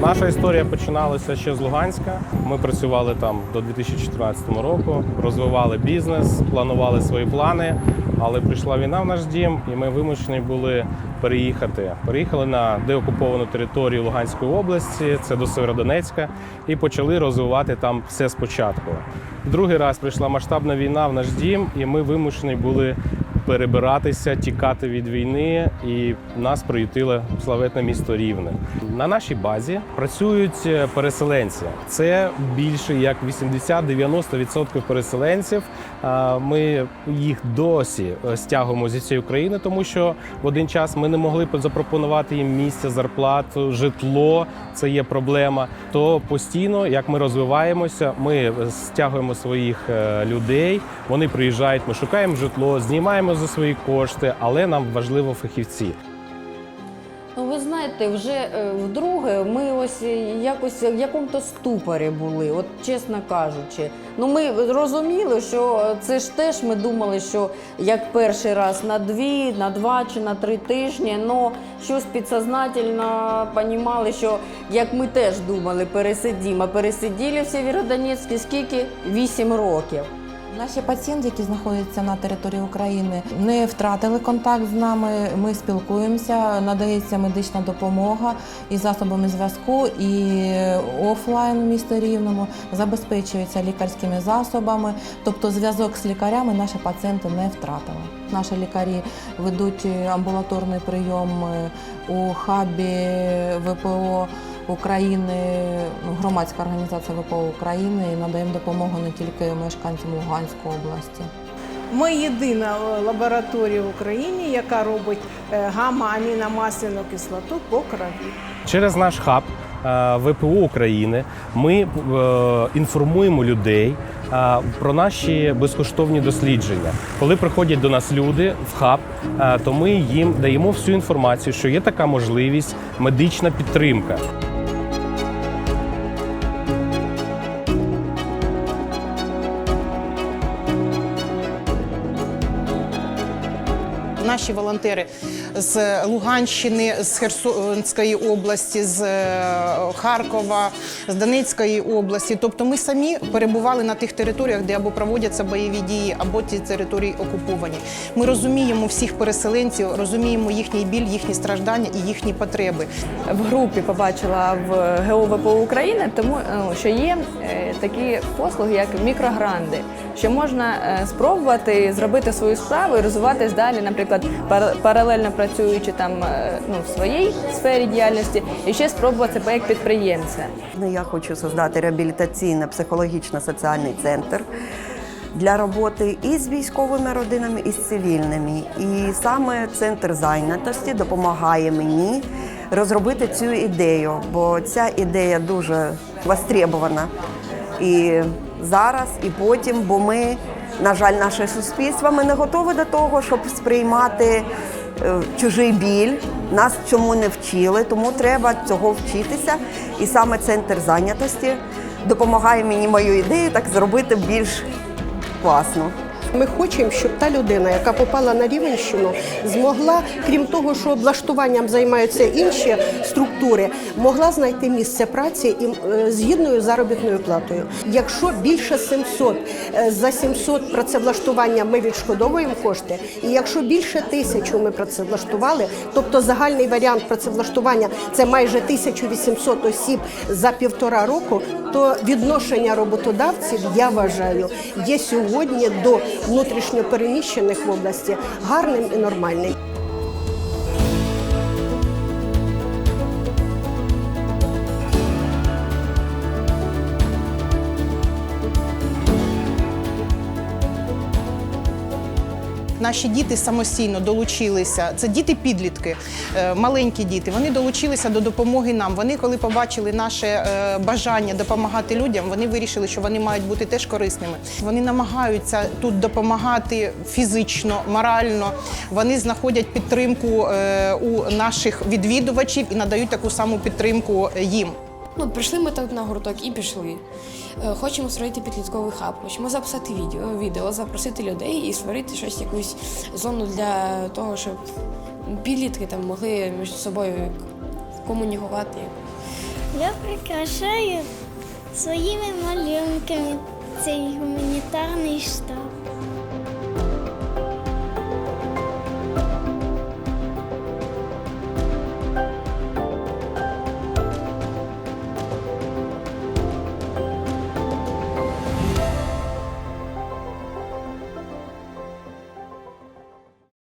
Наша історія починалася ще з Луганська. Ми працювали там до 2014 року, розвивали бізнес, планували свої плани. Але прийшла війна в наш дім, і ми вимушені були переїхати. Переїхали на деокуповану територію Луганської області, це до Северодонецька, і почали розвивати там все спочатку. Другий раз прийшла масштабна війна в наш дім, і ми вимушені були перебиратися, тікати від війни, і нас приютило славетне місто Рівне. На нашій базі працюють е, переселенці. Це більше як 80-90% переселенців. Ми їх досі е, стягуємо зі всієї України, тому що в один час ми не могли запропонувати їм місце, зарплату, житло. Це є проблема. То постійно, як ми розвиваємося, ми стягуємо своїх е, людей. Вони приїжджають, ми шукаємо житло, знімаємо за свої кошти, але нам важливо фахівці. Ну, ви знаєте, вже е, вдруге ми ось якось в якому-то ступорі були, от чесно кажучи. Ну ми розуміли, що це ж теж ми думали, що як перший раз на дві, на два чи на три тижні, ну щось підсознательно понімали, що як ми теж думали, пересидімо, пересиділи в Сєвєродонецьку скільки? Вісім років. Наші пацієнти, які знаходяться на території України, не втратили контакт з нами. Ми спілкуємося, надається медична допомога і засобами зв'язку, і офлайн в місті Рівному забезпечується лікарськими засобами. Тобто зв'язок з лікарями наші пацієнти не втратили. Наші лікарі ведуть амбулаторний прийом у хабі ВПО. України, ну, громадська організація ВПО України і надаємо допомогу не тільки мешканцям Луганської області. Ми єдина е, лабораторія в Україні, яка робить е, гамма-аміномасляну кислоту по крові. Через наш хаб е, ВПУ України ми інформуємо людей про наші безкоштовні дослідження. Коли приходять до нас люди в хаб, то ми їм даємо всю інформацію, що є така можливість медична підтримка. Наші волонтери з Луганщини, з Херсонської області, з е, Харкова, з Донецької області. Тобто ми самі перебували на тих територіях, де або проводяться бойові дії, або ті території окуповані. Ми розуміємо всіх переселенців, розуміємо їхній біль, їхні страждання і їхні потреби. в групі побачила в ГОВП України, тому ну, що є е, такі послуги, як мікрогранди, що можна е, спробувати зробити свою справу і розвиватись далі, наприклад, пар- паралельно працюючи там е, ну, в своїй сфері діяльності, і ще спробувати себе як підприємця. Ну, Я хочу создати реабілітаційно-психологічно-соціальний центр для роботи і з військовими родинами, і з цивільними. І саме центр зайнятості допомагає мені розробити цю ідею, бо ця ідея дуже востребована. І зараз, і потім, бо ми, на жаль, наше суспільство, ми не готові до того, щоб сприймати е, чужий біль. Нас чому не вчили, тому треба цього вчитися. І саме центр зайнятості допомагає мені мою ідею так зробити більш класно. Ми хочемо, щоб та людина, яка попала на Рівенщину, змогла, крім того, що облаштуванням займаються інші структури, могла знайти місце праці і е, з гідною заробітною платою. Якщо більше 700, е, за 700 працевлаштування ми відшкодовуємо кошти, і якщо більше тисячу ми працевлаштували, тобто загальний варіант працевлаштування це майже 1800 осіб за півтора року, то відношення роботодавців, я вважаю, є сьогодні до внутрішньопереміщених в області гарним і нормальним. Наші діти самостійно долучилися. Це діти-підлітки, е, маленькі діти. Вони долучилися до допомоги нам. Вони, коли побачили наше е, бажання допомагати людям, вони вирішили, що вони мають бути теж корисними. Вони намагаються тут допомагати фізично, морально. Вони знаходять підтримку е, у наших відвідувачів і надають таку саму підтримку їм. Ну, прийшли ми так на гурток і пішли. Е, Хочемо створити підлітковий хаб, хочемо записати відео, відео, запросити людей і створити щось, якусь зону для того, щоб підлітки там могли між собою комунікувати. Я прикрашаю своїми малюнками цей гуманітарний штаб.